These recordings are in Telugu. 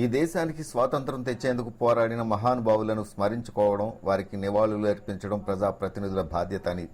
ఈ దేశానికి స్వాతంత్రం తెచ్చేందుకు పోరాడిన మహానుభావులను స్మరించుకోవడం వారికి నివాళులు అర్పించడం ప్రజాప్రతినిధుల బాధ్యత అని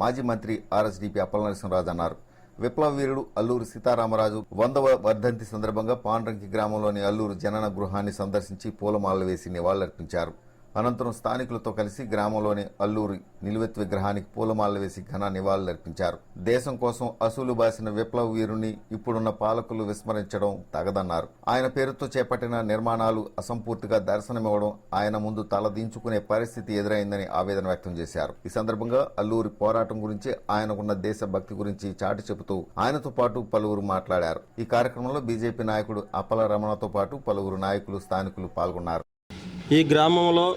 మాజీ మంత్రి ఆర్ఎస్డీపీ అప్పలనరసింహరాజు అన్నారు. విప్లవ వీరుడు అల్లూరు సీతారామరాజు వందవ వర్ధంతి సందర్భంగా పాండ్రంకి గ్రామంలోని అల్లూరు జనన గృహాన్ని సందర్శించి పూలమాలలు వేసి నివాళులర్పించారు. అనంతరం స్థానికులతో కలిసి గ్రామంలోని అల్లూరి నిలువెత్తు విగ్రహానికి పూలమాలలు వేసి ఘన నివాళులర్పించారు దేశం కోసం అసూలు బాసిన విప్లవ వీరుని ఇప్పుడున్న పాలకులు విస్మరించడం తగదన్నారు. ఆయన పేరుతో చేపట్టిన నిర్మాణాలు అసంపూర్తిగా దర్శనమివ్వడం ఆయన ముందు తలదించుకునే పరిస్థితి ఎదురైందని ఆవేదన వ్యక్తం చేశారు. ఈ సందర్భంగా అల్లూరి పోరాటం గురించి ఆయనకున్న దేశభక్తి గురించి చాటి చెబుతూ ఆయనతో పాటు పలువురు మాట్లాడారు. ఈ కార్యక్రమంలో బీజేపీ నాయకుడు అప్పల రమణతో పాటు పలువురు నాయకులు స్థానికులు పాల్గొన్నారు. ఈ గ్రామంలో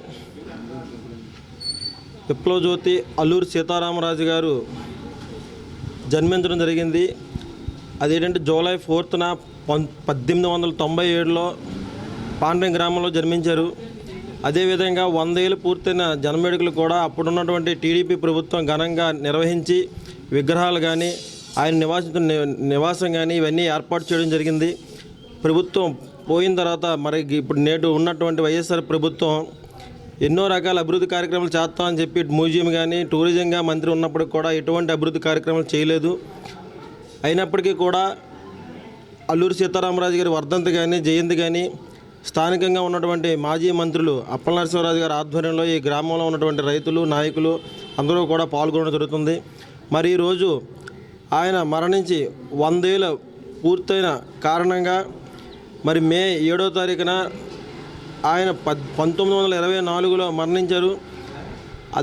విప్లవ జ్యోతి సీతారామరాజు గారు జన్మించడం జరిగింది. అదేంటంటే జూలై ఫోర్త్న పం పద్దెనిమిది వందల తొంభై ఏడులో పాండ్యం గ్రామంలో జన్మించారు. అదేవిధంగా వంద ఏళ్ళు పూర్తయిన జనమేడుకలు కూడా అప్పుడున్నటువంటి టీడీపీ ప్రభుత్వం ఘనంగా నిర్వహించి విగ్రహాలు కానీ ఆయన నివాసిస్తున్న ని- నివాసం కానీ ఇవన్నీ ఏర్పాటు చేయడం జరిగింది. ప్రభుత్వం పోయిన తర్వాత మరి ఇప్పుడు నేడు ఉన్నటువంటి వైఎస్ఆర్ ప్రభుత్వం ఎన్నో రకాల అభివృద్ధి కార్యక్రమాలు చేస్తామని చెప్పి మ్యూజియం కానీ టూరిజంగా మంత్రి ఉన్నప్పటికీ కూడా ఎటువంటి అభివృద్ధి కార్యక్రమాలు చేయలేదు. అయినప్పటికీ కూడా అల్లూరి సీతారామరాజు గారి వర్ధంతి కానీ జయంతి కానీ స్థానికంగా ఉన్నటువంటి మాజీ మంత్రులు అప్పల నరసింహరాజు గారి ఆధ్వర్యంలో ఈ గ్రామంలో ఉన్నటువంటి రైతులు నాయకులు అందరూ కూడా పాల్గొనడం జరుగుతుంది. మరి ఈరోజు ఆయన మరణించి వందేళ్ళ పూర్తయిన కారణంగా మరి మే ఏడో తారీఖున ఆయన పద్ పంతొమ్మిది వందల ఇరవై నాలుగులో మరణించారు.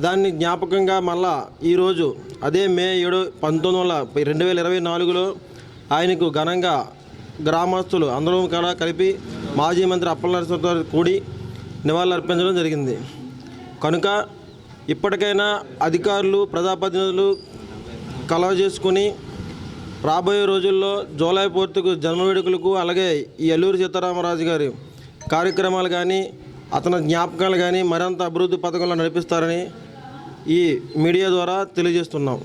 దాన్ని జ్ఞాపకంగా మళ్ళా ఈరోజు అదే మే ఏడు పంతొమ్మిది వందల రెండు వేల ఇరవై నాలుగులో ఆయనకు ఘనంగా గ్రామస్తులు అందరం కూడా కలిపి మాజీ మంత్రి అప్పల కూడి నివాళులు అర్పించడం జరిగింది. కనుక ఇప్పటికైనా అధికారులు ప్రజాప్రతినిధులు కలవ చేసుకుని రాబోయే రోజుల్లో జూలై పూర్తికు జన్మ వేడుకలకు అలాగే ఈ అల్లూరి సీతారామరాజు గారి కార్యక్రమాలు కానీ అతని జ్ఞాపకాలు కానీ మరింత అభివృద్ధి పథకంలో నడిపిస్తారని ఈ మీడియా ద్వారా తెలియజేస్తున్నాం.